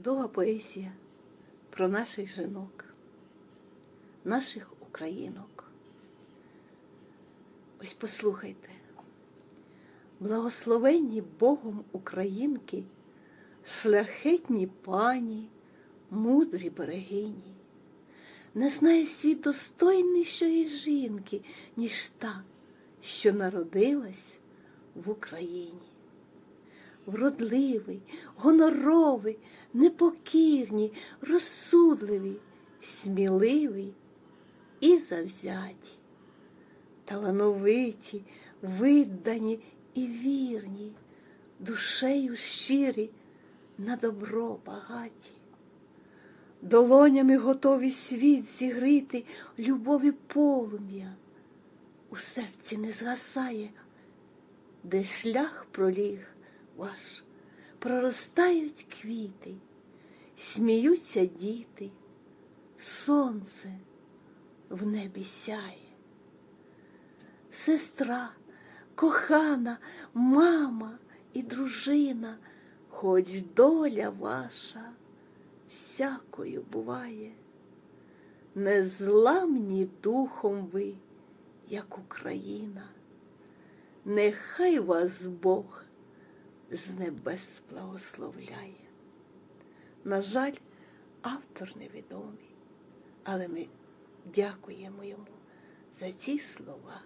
Чудова поезія про наших жінок, наших українок. Ось послухайте, благословенні Богом українки, шляхетні пані, мудрі берегині. Не знає світ достойнішої жінки, ніж та, що народилась в Україні вродливий, гоноровий, непокірні, розсудливі, сміливі і завзяті, талановиті, виддані і вірні, душею щирі, на добро багаті, долонями готові світ зігріти любові полум'я. У серці не згасає, де шлях проліг ваш, проростають квіти, сміються діти, сонце в небі сяє. Сестра, кохана, мама і дружина, хоч доля ваша всякою буває, незламні духом ви, як Україна. Нехай вас Бог з небес благословляє. На жаль, автор невідомий, але ми дякуємо йому за ці слова.